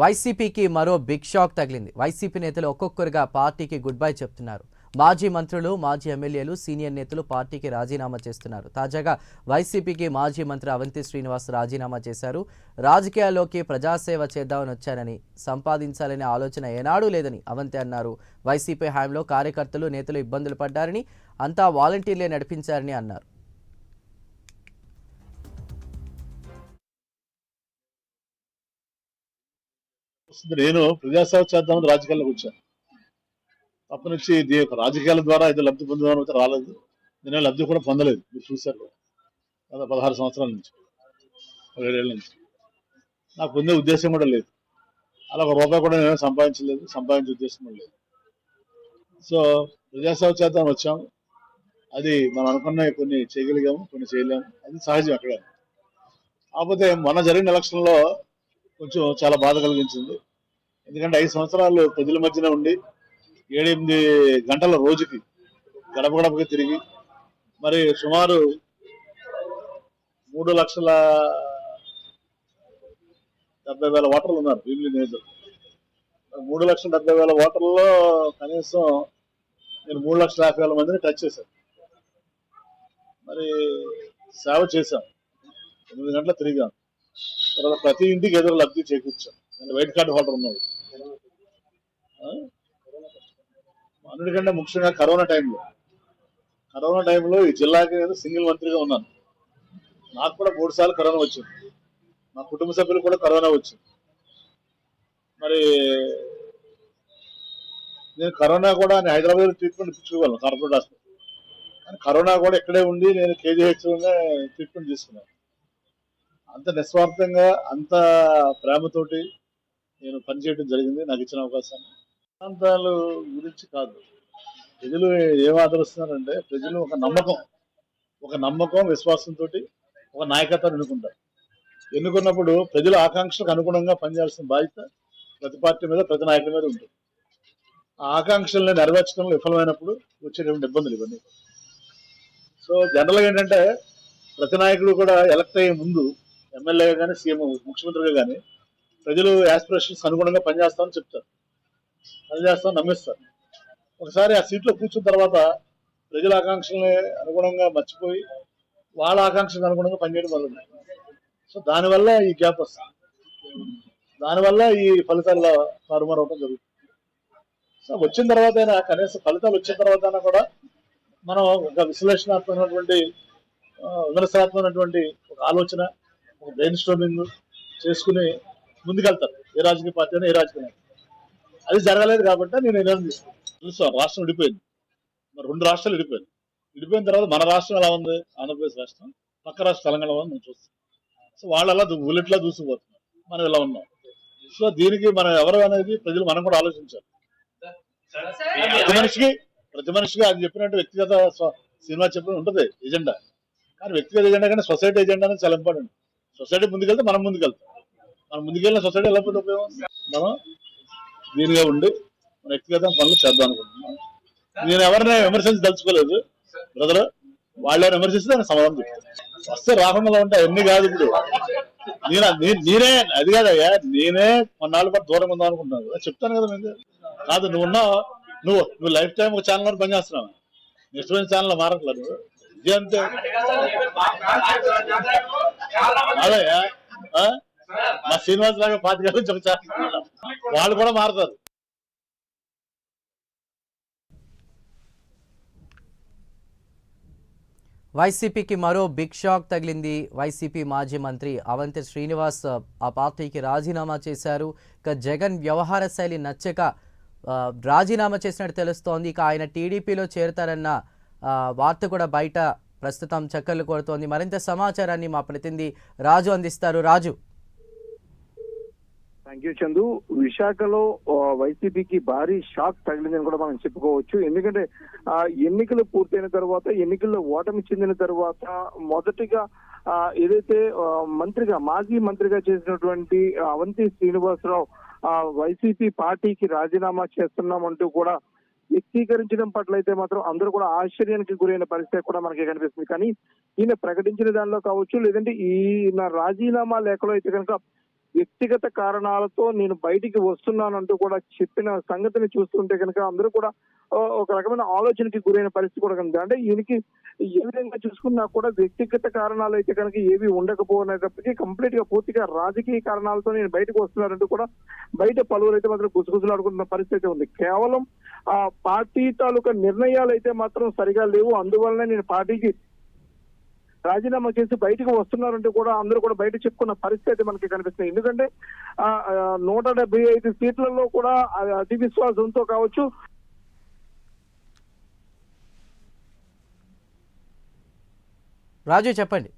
వైసీపీకి మరో big shock తగిలింది. వైసీపీ నేతలు ఒక్కొక్కరుగా పార్టీకి గుడ్ బై చెప్తున్నారు. మాజీ మంత్రులు మాజీ ఎమ్మెల్యేలు సీనియర్ నేతలు పార్టీకి రాజీనామా చేస్తున్నారు. తాజాగా వైసీపీకి మాజీ మంత్రి అవంతి శ్రీనివాస్ రాజీనామా చేశారు. రాజకీయాల్లోకి ప్రజాసేవ చేద్దామని వచ్చానని సంపాదించాలనే ఆలోచన ఏనాడూ లేదని అవంతి అన్నారు. వైసీపీ హయాంలో కార్యకర్తలు నేతలు ఇబ్బందులు పడ్డారని అంతా వాలంటీర్లే నడిపించారని అన్నారు. వస్తుంది. నేను ప్రజాసేవ చేద్దామని రాజకీయాల్లోకి వచ్చాను. తప్ప నుంచి ఇది ఒక రాజకీయాల ద్వారా ఏదో లబ్ధి పొందుదామని అయితే రాలేదు. నేను లబ్ధి కూడా పొందలేదు. మీరు చూశారు గత పదహారు సంవత్సరాల నుంచి పదిహేడేళ్ళ నుంచి. నాకు పొందే ఉద్దేశం కూడా లేదు. అలా ఒక రూపాయి కూడా నేను సంపాదించలేదు. సంపాదించే ఉద్దేశం కూడా లేదు. సో ప్రజాసేవ చేద్దాం వచ్చాము. అది మనం అనుకున్న కొన్ని చేయగలిగాము కొన్ని చేయలేము. అది సహజం అక్కడ కాకపోతే మొన్న జరిగిన ఎలక్షన్లో కొంచెం చాలా బాధ కలిగించింది. ఎందుకంటే ఐదు సంవత్సరాలు ప్రజల మధ్యన ఉండి ఏడెనిమిది గంటల రోజుకి గడప గడపకి తిరిగి మరి సుమారు మూడు లక్షల డెబ్బై వేల ఓటర్లు ఉన్నారు భీమిలి నియోజకవర్గం. మూడు లక్షల డెబ్బై వేల ఓటర్లలో కనీసం నేను మూడు లక్షల యాభై వేల మందిని టచ్ చేశాను. మరి సేవ చేశాం. ఎనిమిది గంటల తిరిగాం. తర్వాత ప్రతి ఇంటికి ఎదురు లబ్ధి చేకూర్చాం. నేను వైట్ కార్డు హోల్డర్ ఉన్నాడు ఆ? అన్నిటికంటే ముఖ్యంగా కరోనా టైంలో కరోనా టైంలో ఈ జిల్లాకి నేను సింగిల్ మంత్రిగా ఉన్నాను. నాకు కూడా మూడు సార్లు కరోనా వచ్చింది. మా కుటుంబ సభ్యులు కూడా కరోనా వచ్చింది. మరి నేను కరోనా కూడా నేను హైదరాబాద్ ట్రీట్మెంట్ ఇప్పించుకోగలను కార్పొరేట్ హాస్పిటల్. కానీ కరోనా కూడా ఇక్కడే ఉండి నేను కేజీహెచ్లోనే ట్రీట్మెంట్ తీసుకున్నాను. అంత నిస్వార్థంగా అంత ప్రేమతోటి నేను పనిచేయడం జరిగింది. నాకు ఇచ్చిన అవకాశాన్ని. ప్రాంతాలు గురించి కాదు. ప్రజలు ఏం ఆదరిస్తున్నారంటే ప్రజలు ఒక నమ్మకం ఒక నమ్మకం విశ్వాసంతో ఒక నాయకత్వం ఎన్నుకుంటారు. ఎన్నుకున్నప్పుడు ప్రజల ఆకాంక్షలకు అనుగుణంగా పనిచేయాల్సిన బాధ్యత ప్రతి పార్టీ మీద ప్రతి నాయకుడి మీద ఉంటుంది. ఆ ఆకాంక్షల్ని నెరవేర్చడంలో విఫలమైనప్పుడు వచ్చేటువంటి ఇబ్బందులు ఇవన్నీ. సో జనరల్గా ఏంటంటే ప్రతి నాయకుడు కూడా ఎలక్ట్ అయ్యే ముందు ఎమ్మెల్యేగా కానీ సీఎం ముఖ్యమంత్రిగా కానీ ప్రజలు యాస్పిరేషన్స్ అనుగుణంగా పనిచేస్తామని చెప్తారు. పనిచేస్తామని నమ్మిస్తారు ఒకసారి ఆ సీట్లో కూర్చున్న తర్వాత ప్రజల ఆకాంక్షల్ని అనుగుణంగా మర్చిపోయి వాళ్ళ ఆకాంక్షలకు అనుగుణంగా పనిచేయడం వల్ల సో దానివల్ల ఈ గ్యాప్ వస్తుంది. దానివల్ల ఈ ఫలితాల్లో తారుమారు అవడం జరుగుతుంది. సో వచ్చిన తర్వాత అయినా కనీసం ఫలితాలు వచ్చిన తర్వాత అయినా కూడా మనం ఒక విశ్లేషణాత్మకమైనటువంటి విమర్శనాత్మకమైనటువంటి ఒక ఆలోచన ఒక బ్రెయిన్ స్టోమింగ్ చేసుకుని ముందుకెళ్తారు. ఏ రాజకీయ పార్టీ అయినా ఏ రాజకీయ అది జరగలేదు కాబట్టి నేను నిర్ణయం తీసుకున్నాను. తెలుసు రాష్ట్రం విడిపోయింది. మరి రెండు రాష్ట్రాలు విడిపోయింది. విడిపోయిన తర్వాత మన రాష్ట్రం ఎలా ఉంది? ఆంధ్రప్రదేశ్ రాష్ట్రం పక్క రాష్ట్ర తెలంగాణ ఉంది మనం చూస్తాం. సో వాళ్ళు అలా బుల్లెట్లా దూసుకుపోతున్నారు. మనం ఇలా ఉన్నాం? సో దీనికి మనం ఎవరు అనేది ప్రజలు మనం కూడా ఆలోచించాలి. ప్రతి మనిషికి ప్రతి మనిషికి అది చెప్పినట్టు వ్యక్తిగత సినిమా చెప్పిన ఉంటుంది ఎజెండా. కానీ వ్యక్తిగత ఎజెండా కానీ సొసైటీ ఎజెండా అనేది చాలా ఇంపార్టెంట్. సొసైటీ ముందుకెళ్తే మనం ముందుకెళ్తాం. మనం ముందుకెళ్ళిన సొసైటీ ఎలా పోతే ఉపయోగం? మనం దీనిగా ఉండి మన వ్యక్తిగత పనులు చేద్దాం అనుకుంటున్నాను నేను ఎవరిని విమర్శించదలుచుకోలేదు బ్రదర్ వాళ్ళని విమర్శిస్తే దానికి సమాధానం చెప్తాను. వస్తే రాకుండా ఉంటే అవన్నీ కాదు ఇప్పుడు. నేను నేనే అది కాదయ్యా నేనే కొన్నాళ్ళ పాటు దూరంగా ఉందాం అనుకుంటున్నాను చెప్తాను కదా మీకు. కాదు నువ్వు ఉన్నావు. నువ్వు నువ్వు లైఫ్ టైం ఒక ఛానల్ వరకు పనిచేస్తున్నావు. ఇష్టమైన ఛానల్ మారట్లేదు నువ్వు. ఇది అంతే. అదయ్యా మా శ్రీనివాస్ లాగా పాతిక ఒక ఛానల్ వాళ్ళు కూడా మారుతారు. వైసీపీకి మరో బిగ్ షాక్ తగిలింది వైసీపీ మాజీ మంత్రి అవంతి శ్రీనివాస్. ఆ పార్టీకి రాజీనామా చేశారు. ఇక జగన్ వ్యవహార శైలి నచ్చక రాజీనామా చేసినట్టు తెలుస్తోంది. ఇక ఆయన టీడీపీలో చేరతారన్న ఆ, వార్త కూడా బయట ప్రస్తుతం చక్కర్లు కొడుతోంది. మరింత సమాచారాన్ని మా ప్రతినిధి రాజు అందిస్తారు. రాజు. థ్యాంక్ యూ చందు విశాఖలో వైసీపీకి భారీ షాక్ తగిలిందని కూడా మనం చెప్పుకోవచ్చు. ఎందుకంటే ఆ, ఎన్నికలు పూర్తయిన తర్వాత ఎన్నికల్లో ఓటమి చెందిన తర్వాత మొదటిగా ఆ, ఏదైతే మంత్రిగా మాజీ మంత్రిగా చేసినటువంటి అవంతి శ్రీనివాసరావు ఆ, వైసీపీ పార్టీకి రాజీనామా చేస్తున్నామంటూ కూడా వ్యక్తీకరించడం పట్ల అయితే మాత్రం అందరూ కూడా ఆశ్చర్యానికి గురైన పరిస్థితి కూడా మనకి కనిపిస్తుంది. కానీ ఈయన ప్రకటించిన దానిలో కావచ్చు లేదంటే ఈయన రాజీనామా లేఖలో అయితే కనుక వ్యక్తిగత కారణాలతో నేను బయటికి వస్తున్నానంటూ కూడా చెప్పిన సంగతిని చూస్తుంటే కనుక అందరూ కూడా ఒక రకమైన ఆలోచనకి గురైన పరిస్థితి కూడా కనుక అంటే ఈయనకి ఏ విధంగా చూసుకున్నా కూడా వ్యక్తిగత కారణాలు అయితే కనుక ఏవి ఉండకపోయినప్పటికీ కంప్లీట్గా పూర్తిగా రాజకీయ కారణాలతో నేను బయటకు వస్తున్నారంటూ కూడా బయట పలువురు అయితే మాత్రం గుసగుసలాడుకుంటున్న పరిస్థితి అయితే ఉంది. కేవలం ఆ పార్టీ తాలూకా నిర్ణయాలు అయితే మాత్రం సరిగా లేవు. అందువల్లనే నేను పార్టీకి రాజీనామా చేసి బయటకు వస్తున్నారంటే కూడా అందరూ కూడా బయట చెప్పుకున్న పరిస్థితి అయితే మనకి కనిపిస్తుంది. ఎందుకంటే ఆ, నూట డెబ్బై ఐదు సీట్లలో కూడా అతి విశ్వాసంతో కావచ్చు. రాజు చెప్పండి.